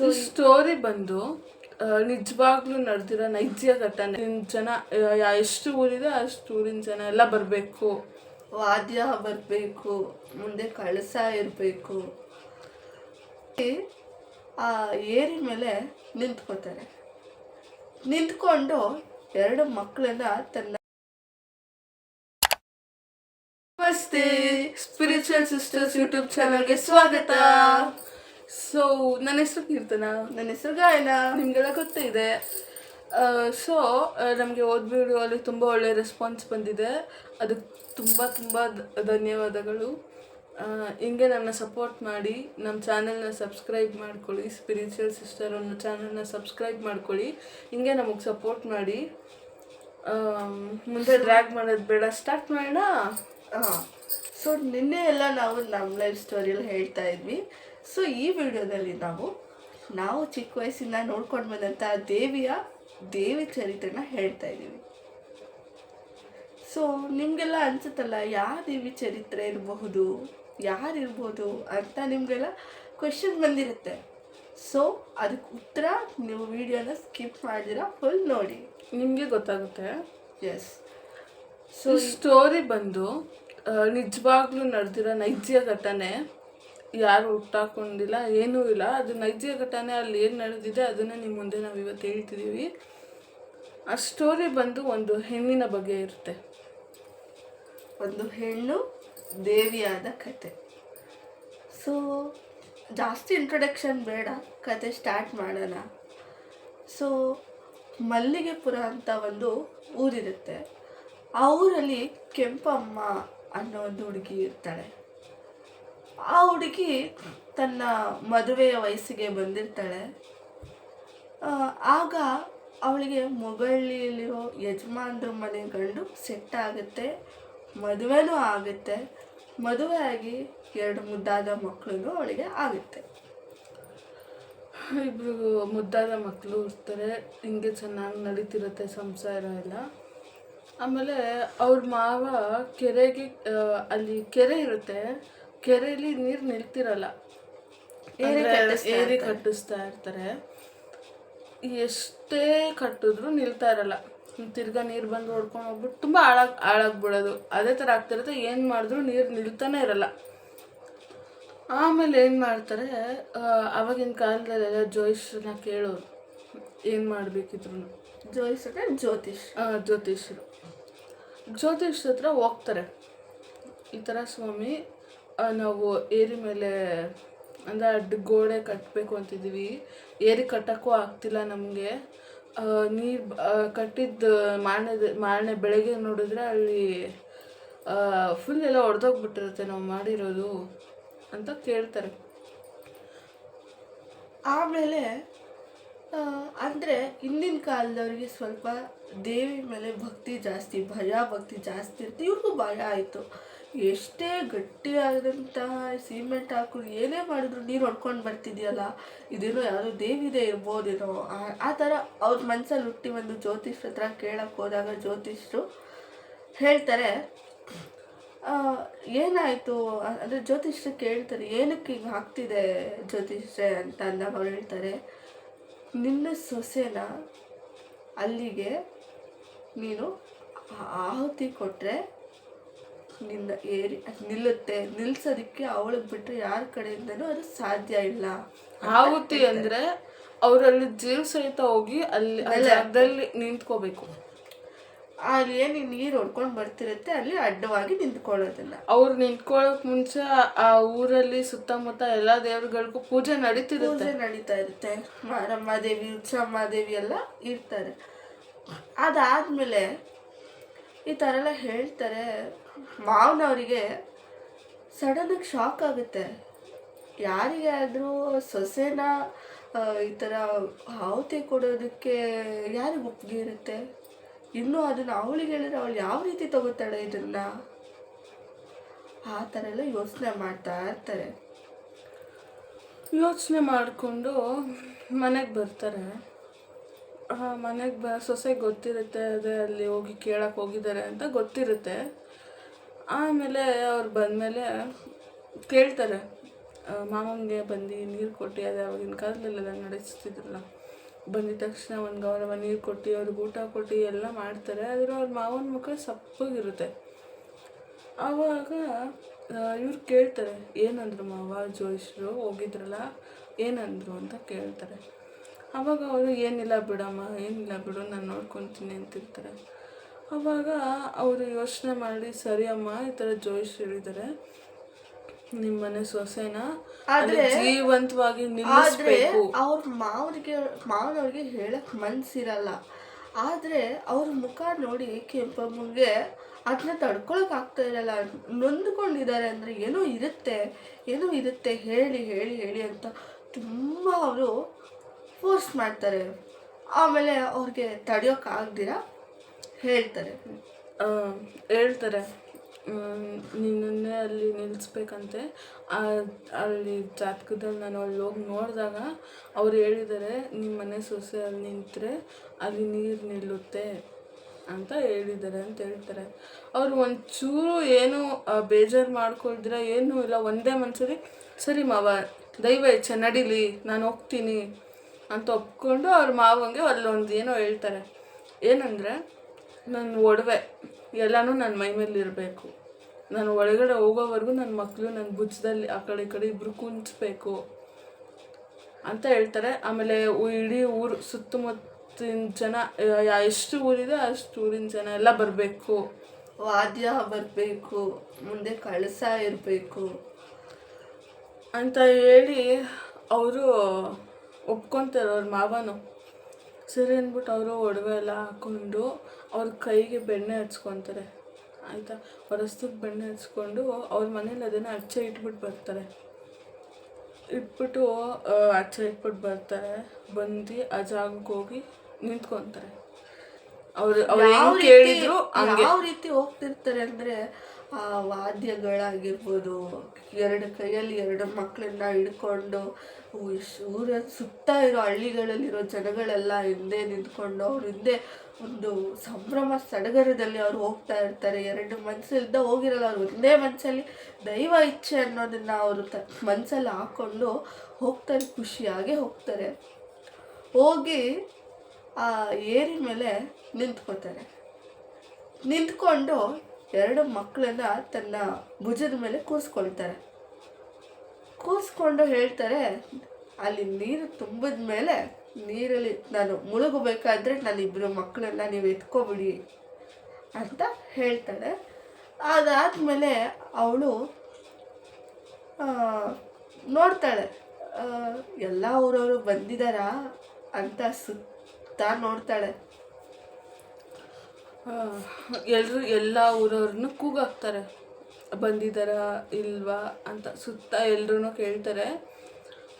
So story ಬಂದು ನಿಜವಾಗ್ಲೂ ನಡೆದಿರೋ ನೈಜ ಘಟನೆ. ಜನ ಎಷ್ಟು ಊರಿದೆ ಅಷ್ಟು ಊರಿನ ಜನ ಎಲ್ಲ ಬರಬೇಕು. ವಾದ್ಯ ಬರಬೇಕು, ಮುಂದೆ ಕಳಸ ಇರಬೇಕು. ಆ, ಏರಿ ಮೇಲೆ ನಿಂತ್ಕೋತಾರೆ. ನಿಂತ್ಕೊಂಡು ಎರಡು ಮಕ್ಕಳನ್ನ ತನ್ನ ನಮಸ್ತೆ. ಸ್ಪಿರಿಚುವಲ್ ಸಿಸ್ಟರ್ಸ್ ಯೂಟ್ಯೂಬ್ ಚಾನಲ್ಗೆ ಸ್ವಾಗತ. ಸೊ ನನ್ನ ಹೆಸರು ಕೀರ್ತನ. ನನ್ನ ಹೆಸರು ಗಾಯನ. ನಿಮಗೆಲ್ಲ ಗೊತ್ತೇ ಇದೆ ಸೊ ನಮಗೆ ಓದ್ ವಿಡಿಯೋಲ್ಲಿ ತುಂಬ ಒಳ್ಳೆಯ ರೆಸ್ಪಾನ್ಸ್ ಬಂದಿದೆ. ಅದಕ್ಕೆ ತುಂಬ ತುಂಬ ಧನ್ಯವಾದಗಳು. ಹಿಂಗೆ ನನ್ನ ಸಪೋರ್ಟ್ ಮಾಡಿ ನಮ್ಮ ಚಾನೆಲ್ನ ಸಬ್ಸ್ಕ್ರೈಬ್ ಮಾಡ್ಕೊಳ್ಳಿ ಸ್ಪಿರಿಚುವಲ್ ಸಿಸ್ಟರ್ ಅನ್ನೋ ಚಾನೆಲ್ನ ಸಬ್ಸ್ಕ್ರೈಬ್ ಮಾಡ್ಕೊಳ್ಳಿ. ಹಿಂಗೆ ನಮಗೆ ಸಪೋರ್ಟ್ ಮಾಡಿ. ಮುಂದೆ ಡ್ರ್ಯಾಗ್ ಮಾಡೋದು ಬೇಡ ಸ್ಟಾರ್ಟ್ ಮಾಡೋಣ. ಸೊ ನಿನ್ನೆ ಎಲ್ಲ ನಾವು ನಮ್ಮ ಲೈಫ್ ಸ್ಟೋರಿಯಲ್ಲಿ ಹೇಳ್ತಾ ಇದ್ವಿ. ಸೊ ಈ ವಿಡಿಯೋದಲ್ಲಿ ನಾವು ನಾವು ಚಿಕ್ಕ ವಯಸ್ಸಿಂದ ನೋಡ್ಕೊಂಡು ಬಂದಂಥ ದೇವಿಯ ದೇವಿ ಚರಿತ್ರೆನ ಹೇಳ್ತಾ ಇದ್ದೀವಿ. ಸೊ ನಿಮಗೆಲ್ಲ ಅನ್ಸುತ್ತಲ್ಲ ಯಾವ ದೇವಿ ಚರಿತ್ರೆ ಇರಬಹುದು ಯಾರಿರ್ಬೋದು ಅಂತ ನಿಮಗೆಲ್ಲ ಕ್ವೆಶನ್ ಬಂದಿರುತ್ತೆ. ಸೊ ಅದಕ್ಕೆ ಉತ್ತರ ನೀವು ವಿಡಿಯೋನ ಸ್ಕಿಪ್ ಮಾಡಿದಿರ ಫುಲ್ ನೋಡಿ. ನಿಮಗೆ ಗೊತ್ತಾಗುತ್ತೆ. ಎಸ್ ಸೊ ಸ್ಟೋರಿ ಬಂದು ನಿಜವಾಗ್ಲೂ ನಡೆದಿರೋ ನೈಜ ಘಟನೆ. ಯಾರು ಹುಟ್ಟಾಕೊಂಡಿಲ್ಲ, ಏನೂ ಇಲ್ಲ. ಅದು ನೈಜ ಘಟನೆ, ಅಲ್ಲಿ ಏನು ನಡೆದಿದೆ ಅದನ್ನು ನಿಮ್ಮ ಮುಂದೆ ನಾವು ಇವತ್ತು ಹೇಳ್ತಿದ್ದೀವಿ ಆ ಸ್ಟೋರಿ ಬಂದು ಒಂದು ಹೆಣ್ಣಿನ ಬಗ್ಗೆ ಇರುತ್ತೆ. ಒಂದು ಹೆಣ್ಣು ದೇವಿಯಾದ ಕತೆ. ಸೊ ಜಾಸ್ತಿ ಇಂಟ್ರೊಡಕ್ಷನ್ ಬೇಡ, ಕತೆ ಸ್ಟಾರ್ಟ್ ಮಾಡೋಣ. ಸೊ ಮಲ್ಲಿಗೆಪುರ ಅಂತ ಒಂದು ಊರಿರುತ್ತೆ. ಆ ಊರಲ್ಲಿ ಕೆಂಪಮ್ಮ ಅನ್ನೋ ಒಂದು ಹುಡುಗಿ ಇರ್ತಾಳೆ. ಆ ಹುಡುಗಿ ತನ್ನ ಮದುವೆಯ ವಯಸ್ಸಿಗೆ ಬಂದಿರ್ತಾಳೆ. ಆಗ ಅವಳಿಗೆ ಮೊಗಳ್ಳಿಯಲ್ಲಿರೋ ಯಜಮಾನ್ರ ಮನೆ ಗಂಡು ಸೆಟ್ ಆಗುತ್ತೆ, ಮದುವೆನೂ ಆಗುತ್ತೆ, ಮದುವೆ ಆಗಿ ಎರಡು ಮುದ್ದಾದ ಮಕ್ಕಳು ಅವಳಿಗೆ ಆಗುತ್ತೆ. ಇಬ್ಬರು ಮುದ್ದಾದ ಮಕ್ಕಳು ಇರ್ತಾರೆ, ಹಿಂಗೆ ಚೆನ್ನಾಗಿ ನಡೀತಿರುತ್ತೆ ಸಂಸಾರ ಎಲ್ಲ. ಆಮೇಲೆ ಅವ್ರ ಮಾವ ಕೆರೆಗೆ ಅಲ್ಲಿ ಕೆರೆ ಇರುತ್ತೆ. ಕೆರೆಯಲ್ಲಿ ನೀರು ನಿಲ್ತಿರಲ್ಲ. ಏರಿ ಕಟ್ಟಿಸ್ತಾ ಏರಿ ಕಟ್ಟಿಸ್ತಾ ಇರ್ತಾರೆ. ಎಷ್ಟೇ ಕಟ್ಟಿದ್ರು ನಿಲ್ತಾ ಇರಲ್ಲ. ತಿರ್ಗಾ ನೀರು ಬಂದು ಹೊಡ್ಕೊಂಡು ಹೋಗ್ಬಿಟ್ಟು ತುಂಬ ಹಾಳಾಗಿ ಹಾಳಾಗ್ಬಿಡೋದು. ಅದೇ ಥರ ಆಗ್ತಿರುತ್ತೆ. ಏನು ಮಾಡಿದ್ರು ನೀರು ನಿಲ್ತಾನೆ ಇರಲ್ಲ. ಆಮೇಲೆ ಏನು ಮಾಡ್ತಾರೆ ಆ, ಅವಾಗಿನ ಕಾಲದಲ್ಲೆಲ್ಲ ಜ್ಯೋತಿಷನ ಕೇಳೋರು. ಏನು ಮಾಡಬೇಕಿದ್ರು ಜ್ಯೋತಿಷ್ ಅಂದ್ರೆ ಜ್ಯೋತಿಷ್. ಜ್ಯೋತಿಷರು. ಜ್ಯೋತಿಷ್ ಹತ್ರ ಹೋಗ್ತಾರೆ. ಈ ಥರ ಸ್ವಾಮಿ ನಾವು ಏರಿ ಮೇಲೆ, ಅಂದರೆ ಅಡ್ಡ ಗೋಡೆ ಕಟ್ಟಬೇಕು ಅಂತಿದ್ದೀವಿ ಏರಿ ಕಟ್ಟೋಕ್ಕೂ ಆಗ್ತಿಲ್ಲ ನಮಗೆ. ನೀರು ಕಟ್ಟಿದ್ದು ಮಾರನೇ, ಮಾರನೆ ಬೆಳಗ್ಗೆ ನೋಡಿದ್ರೆ ಅಲ್ಲಿ ಫುಲ್ ಎಲ್ಲ ಒಡೆದೋಗ್ಬಿಟ್ಟಿರುತ್ತೆ ನಾವು ಮಾಡಿರೋದು ಅಂತ ಕೇಳ್ತಾರೆ. ಆಮೇಲೆ ಅಂದ್ರೆ ಹಿಂದಿನ ಕಾಲದವ್ರಿಗೆ ಸ್ವಲ್ಪ ದೇವಿ ಮೇಲೆ ಭಕ್ತಿ ಜಾಸ್ತಿ, ಭಯ, ಭಕ್ತಿ ಜಾಸ್ತಿ ಇರುತ್ತೆ ಇವ್ರಿಗೂ ಭಯ ಆಯಿತು. ಎಷ್ಟೇ ಗಟ್ಟಿಯಾದಂತಹ ಸಿಮೆಂಟ್ ಹಾಕಿದ್ರು ಏನೇ ಮಾಡಿದ್ರು ನೀರು ಹೊಡ್ಕೊಂಡು ಬರ್ತಿದೆಯಲ್ಲ, ಇದೇನೋ ಯಾರು ದೇವಿದೇ ಇರ್ಬೋದೇನೋ. ಆ- ಥರ ಅವ್ರ ಮನಸ್ಸಲ್ಲಿ ಹುಟ್ಟಿ ಒಂದು ಜ್ಯೋತಿಷ್ರ ಹತ್ರ ಕೇಳಕ್ಕೆ ಹೋದಾಗ ಜ್ಯೋತಿಷ್ರು ಹೇಳ್ತಾರೆ ಏನಾಯಿತು? ಅಂದರೆ ಜ್ಯೋತಿಷ್ರು ಕೇಳ್ತಾರೆ, ಏನಕ್ಕೆ ಹಿಂಗೆ ಆಗ್ತಿದೆ ಜ್ಯೋತಿಷ್ರೆ ಅಂತ ಅಂದಾಗ ಅವ್ರು ಹೇಳ್ತಾರೆ. ನಿನ್ನ ಸೊಸೆನ ಅಲ್ಲಿಗೆ ನೀನು ಆಹುತಿ ಕೊಟ್ಟರೆ ನಿನ್ನ ಏರಿ ನಿಲ್ಲುತ್ತೆ. ನಿಲ್ಸೋದಕ್ಕೆ ಅವಳಿಗೆ ಬಿಟ್ಟರೆ ಯಾರ ಕಡೆಯಿಂದನೂ ಅದು ಸಾಧ್ಯ ಇಲ್ಲ. ಆಹುತಿ ಅಂದರೆ ಅವರಲ್ಲಿ ಜೀವ ಸಹಿತ ಹೋಗಿ ಅಲ್ಲಿ ಅಲ್ಲಿ ಜಾಗದಲ್ಲಿ ನಿಂತ್ಕೋಬೇಕು. ಅಲ್ಲಿ ಏನು ನೀರು ಹೊಡ್ಕೊಂಡು ಬರ್ತಿರುತ್ತೆ ಅಲ್ಲಿ ಅಡ್ಡವಾಗಿ ನಿಂತ್ಕೊಳ್ಳೋದನ್ನ. ಅವ್ರು ನಿಂತ್ಕೊಳ್ಳೋಕ್ ಮುಂಚೆ ಆ ಊರಲ್ಲಿ ಸುತ್ತಮುತ್ತ ಎಲ್ಲ ದೇವ್ರಗಳಿಗೂ ಪೂಜೆ ನಡೀತಿರುತ್ತೆ. ಪೂಜೆ ನಡೀತಾ ಇರುತ್ತೆ. ಮಾರಮ್ಮ ದೇವಿ ಉಚ್ಚಮ್ಮ ದೇವಿ ಎಲ್ಲ ಇರ್ತಾರೆ. ಅದಾದ್ಮೇಲೆ ಈ ಥರ ಎಲ್ಲ ಹೇಳ್ತಾರೆ ಮಾವನವರಿಗೆ ಸಡನ್ನಾಗಿ ಶಾಕ್ ಆಗುತ್ತೆ. ಯಾರಿಗೆ ಆದರೂ ಸೊಸೆನ ಈ ಥರ ಆಹುತಿ ಕೊಡೋದಕ್ಕೆ ಯಾರಿಗೆ ಒಪ್ಪಿಗೆ ಇರುತ್ತೆ? ಇನ್ನೂ ಅದನ್ನು ಅವಳಿಗೆ ಹೇಳಿದ್ರೆ ಅವಳು ಯಾವ ರೀತಿ ತಗೋತಾಳೆ ಇದನ್ನು? ಆ ಥರ ಎಲ್ಲ ಯೋಚನೆ ಮಾಡ್ತಾ ಇರ್ತಾರೆ. ಯೋಚನೆ ಮಾಡಿಕೊಂಡು ಮನೆಗೆ ಬರ್ತಾರೆ. ಮನೆಗೆ ಬ, ಸೊಸೆಗೆ ಗೊತ್ತಿರುತ್ತೆ ಅದೇ ಅಲ್ಲಿ ಹೋಗಿ ಕೇಳಕ್ಕೆ ಹೋಗಿದ್ದಾರೆ ಅಂತ ಗೊತ್ತಿರುತ್ತೆ. ಆಮೇಲೆ ಅವ್ರು ಬಂದಮೇಲೆ ಕೇಳ್ತಾರೆ ಮಾಮನಿಗೆ ಬಂದು ನೀರು ಕೊಟ್ಟು, ಅದೇ ಅವಾಗಿನ ಕಾಲದಲ್ಲೆಲ್ಲ ನಡೆಸ್ತಿದ್ರಲ್ಲ. ಬಂದಿದ ತಕ್ಷಣ ಒಂದು ಗೌರವ, ನೀರು ಕೊಟ್ಟು, ಅವ್ರಿಗೆ ಊಟ ಕೊಟ್ಟು ಎಲ್ಲ ಮಾಡ್ತಾರೆ. ಆದರೂ ಅವ್ರ ಮಾವನ ಮುಖ ಸಪ್ಪಗಿರುತ್ತೆ. ಆವಾಗ ಇವ್ರು ಕೇಳ್ತಾರೆ, ಏನಂದ್ರು ಮಾವ, ಜೋಯಿಸ್ರು, ಹೋಗಿದ್ರಲ್ಲ, ಏನಂದ್ರು? ಅಂತ ಕೇಳ್ತಾರೆ. ಆವಾಗ ಅವರು, ಏನಿಲ್ಲ ಬಿಡಮ್ಮ, ಏನಿಲ್ಲ ಬಿಡು, ನಾನು ನೋಡ್ಕೊತೀನಿ ಅಂತಿರ್ತಾರೆ. ಆವಾಗ ಅವರು ಯೋಚನೆ ಮಾಡಿ ಸರಿ ಅಮ್ಮ ಈ ಥರ ಜೋಯಿಸ್ ಹೇಳಿದ್ದಾರೆ ನಿಮ್ಮ ಸೊಸೇನಾ ಆದ್ರೆ ಜೀವಂತವಾಗಿ ಆದ್ರೆ ನಿಲ್ಲಿಸ್ಬೇಕು. ಅವ್ರ ಮಾವನಿಗೆ ಮಾವನವ್ರಿಗೆ ಹೇಳಕ್ ಮನ್ಸಿರಲ್ಲ. ಆದ್ರೆ ಅವ್ರ ಮುಖ ನೋಡಿ ಕೆಂಪಮ್ಮಂಗೆ ಅದನ್ನ ತಡ್ಕೊಳಕ್ ಆಗ್ತಾ ಇರಲ್ಲ. ನೊಂದ್ಕೊಂಡಿದ್ದಾರೆ ಅಂದ್ರೆ ಏನೋ ಇರುತ್ತೆ ಏನೋ ಇರುತ್ತೆ ಹೇಳಿ ಹೇಳಿ ಹೇಳಿ ಅಂತ ತುಂಬ ಅವರು ಫೋರ್ಸ್ ಮಾಡ್ತಾರೆ. ಆಮೇಲೆ ಅವ್ರಿಗೆ ತಡಿಯೋಕ್ ಆಗ್ದಿರ ಹೇಳ್ತಾರೆ. ಆ, ಹೇಳ್ತಾರೆ. ನಿನ್ನನ್ನೇ ಅಲ್ಲಿ ನಿಲ್ಲಿಸ್ಬೇಕಂತೆ ಅಲ್ಲಿ ಜಾತಕದಲ್ಲಿ ನಾನು ಅಲ್ಲಿ ಹೋಗಿ ನೋಡಿದಾಗ ಅವ್ರು ಹೇಳಿದ್ದಾರೆ ನಿಮ್ಮ ಮನೆ ಸೊಸೆ ಅಲ್ಲಿ ನಿಂತರೆ ಅಲ್ಲಿ ನೀರು ನಿಲ್ಲುತ್ತೆ ಅಂತ ಹೇಳಿದ್ದಾರೆ ಅಂತ ಹೇಳ್ತಾರೆ. ಅವರು ಒಂಚೂರು ಏನು ಬೇಜಾರು ಮಾಡ್ಕೊಳ್ದಿರ, ಏನೂ ಇಲ್ಲ. ಒಂದೇ ಮನಸ್ಸಲ್ಲಿ ಸರಿ ಮಾವ, ದೈವ ಇಚ್ಛೆ, ನಡೀಲಿ, ನಾನು ಹೋಗ್ತೀನಿ ಅಂತ ಒಪ್ಕೊಂಡು ಅವ್ರ ಮಾವಂಗೆ ಅಲ್ಲೊಂದು ಏನೋ ಹೇಳ್ತಾರೆ. ಏನಂದರೆ ನನ್ನ ಒಡವೆ ಎಲ್ಲನೂ ನನ್ನ ಮೈ ಮೇಲೆ ಇರಬೇಕು. ನಾನು ಒಳಗಡೆ ಹೋಗೋವರೆಗೂ ನನ್ನ ಮಕ್ಕಳು ನನ್ನ ಭುಜದಲ್ಲಿ ಆ ಕಡೆ, ಈ ಕಡೆ ಇಬ್ಬರು ಕುಂಚಬೇಕು ಅಂತ ಹೇಳ್ತಾರೆ. ಆಮೇಲೆ ಇಡೀ ಊರು ಸುತ್ತಮುತ್ತಿನ ಜನ ಎಷ್ಟು ಊರಿದೆ ಅಷ್ಟು ಊರಿನ ಜನ ಎಲ್ಲ ಬರಬೇಕು. ವಾದ್ಯ ಬರಬೇಕು, ಮುಂದೆ ಕಳಸ ಇರಬೇಕು ಅಂತ ಹೇಳಿ ಅವರು ಒಪ್ಕೊತಾರೆ ಅವ್ರ ಮಾವನು. ಸರಿ ಅಂದ್ಬಿಟ್ಟು ಅವರು ಒಡವೆ ಎಲ್ಲ ಹಾಕ್ಕೊಂಡು ಅವ್ರ ಕೈಗೆ ಬೆಣ್ಣೆ ಹಚ್ಕೊತಾರೆ. ಆಯಿತಾ? ಅವ್ರ ಹಸ್ತಕ್ಕೆ ಬೆಣ್ಣೆ ಹಚ್ಕೊಂಡು ಅವ್ರ ಮನೇಲಿ ಅದನ್ನು ಅಚ್ಚೆ ಇಟ್ಬಿಟ್ಟು ಬರ್ತಾರೆ. ಇಟ್ಬಿಟ್ಟು ಅಚ್ಚ ಇಟ್ಬಿಟ್ಟು ಬರ್ತಾರೆ. ಬಂದು ಆ ಜಾಗಕ್ಕೆ ಹೋಗಿ ನಿಂತ್ಕೊತಾರೆ. ಅವ್ರು ಅವ್ರು ಕೇಳಿದ್ರು ಯಾವ ರೀತಿ ಹೋಗ್ತಿರ್ತಾರೆ ಅಂದ್ರೆ ಆ ವಾದ್ಯಗಳಾಗಿರ್ಬೋದು, ಎರಡು ಕೈಯಲ್ಲಿ ಎರಡು ಮಕ್ಕಳನ್ನ ಹಿಡ್ಕೊಂಡು ಊರ ಸುತ್ತ ಇರೋ ಹಳ್ಳಿಗಳಲ್ಲಿರೋ ಜನಗಳೆಲ್ಲ ಹಿಂದೆ ನಿಂತ್ಕೊಂಡು ಅವ್ರ ಹಿಂದೆ ಒಂದು ಸಂಭ್ರಮ ಸಡಗರದಲ್ಲಿ ಅವ್ರು ಹೋಗ್ತಾ ಇರ್ತಾರೆ. ಎರಡು ಮನಸ್ಸಿಂದ ಹೋಗಿರಲ್ಲ, ಅವ್ರು ಒಂದೇ ಮನಸ್ಸಲ್ಲಿ ದೈವ ಇಚ್ಛೆ ಅನ್ನೋದನ್ನ ಅವರು ತ ಮನಸ್ಸಲ್ಲಿ ಹಾಕ್ಕೊಂಡು ಹೋಗ್ತಾರೆ, ಖುಷಿಯಾಗಿ ಹೋಗ್ತಾರೆ. ಹೋಗಿ ಆ ಏರಿ ಮೇಲೆ ನಿಂತ್ಕೋತಾರೆ. ನಿಂತ್ಕೊಂಡು ಎರಡು ಮಕ್ಕಳನ್ನ ತನ್ನ ಭುಜದ ಮೇಲೆ ಕೂರಿಸ್ಕೊಳ್ತಾರೆ. ಕೂರಿಸ್ಕೊಂಡು ಹೇಳ್ತಾರೆ, ಅಲ್ಲಿ ನೀರು ತುಂಬಿದ ಮೇಲೆ ನೀರಲ್ಲಿ ನಾನು ಮುಳುಗಬೇಕಾದ್ರೆ ನಾನು ಇಬ್ಬರು ಮಕ್ಕಳನ್ನ ನೀವು ಎತ್ಕೊಬಿಡಿ ಅಂತ ಹೇಳ್ತಾಳೆ. ಅದಾದಮೇಲೆ ಅವಳು ನೋಡ್ತಾಳೆ ಎಲ್ಲ ಊರವರು ಬಂದಿದ್ದಾರಾ ಅಂತ ಸುತ್ತ ನೋಡ್ತಾಳೆ. ಎಲ್ಲರೂ ಎಲ್ಲ ಊರವ್ರನ್ನು ಕೂಗಾಕ್ತಾರೆ. ಬಂದಿದ್ದಾರ ಇಲ್ವಾ ಅಂತ ಸುತ್ತ ಎಲ್ಲರೂ ಕೇಳ್ತಾರೆ.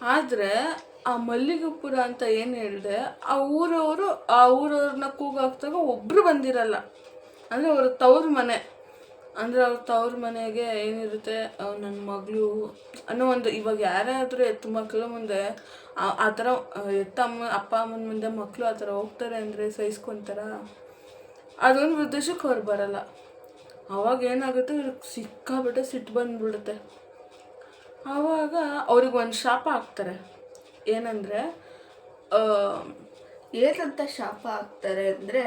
ಆದರೆ ಆ ಮಲ್ಲಿಗೆಪುರ ಅಂತ ಏನು ಹೇಳಿದೆ, ಆ ಊರವರು, ಆ ಊರವ್ರನ್ನ ಕೂಗಾಕ್ದಾಗ ಒಬ್ಬರು ಬಂದಿರಲ್ಲ. ಅಂದರೆ ಅವ್ರ ತವ್ರ ಮನೆ. ಅಂದರೆ ಅವ್ರ ತವ್ರ ಮನೆಗೆ ಏನಿರುತ್ತೆ ನನ್ನ ಮಗಳು ಅನ್ನೋ ಒಂದು ಇವಾಗ ಯಾರೇ ಆದರೂ ಎತ್ತು ಮಕ್ಕಳು ಮುಂದೆ, ಆ- ಥರ ಎತ್ತ ಅಮ್ಮ ಅಪ್ಪ ಅಮ್ಮನ ಮುಂದೆ ಮಕ್ಕಳು ಆ ಥರ ಹೋಗ್ತಾರೆ ಅಂದರೆ ಸಹಿಸ್ಕೊತಾರ? ಅದೊಂದು ಉದ್ದೇಶಕ್ಕೆ ಅವ್ರು ಬರಲ್ಲ. ಅವಾಗ ಏನಾಗುತ್ತೆ, ಇವ್ರಿಗೆ ಸಿಕ್ಕಾಬಿಟ್ಟೆ ಸಿಟ್ಟು ಬಂದ್ಬಿಡುತ್ತೆ. ಆವಾಗ ಅವ್ರಿಗೆ ಒಂದು ಶಾಪ ಹಾಕ್ತಾರೆ. ಏನಂದರೆ ಏನಂತ ಶಾಪ ಹಾಕ್ತಾರೆ ಅಂದರೆ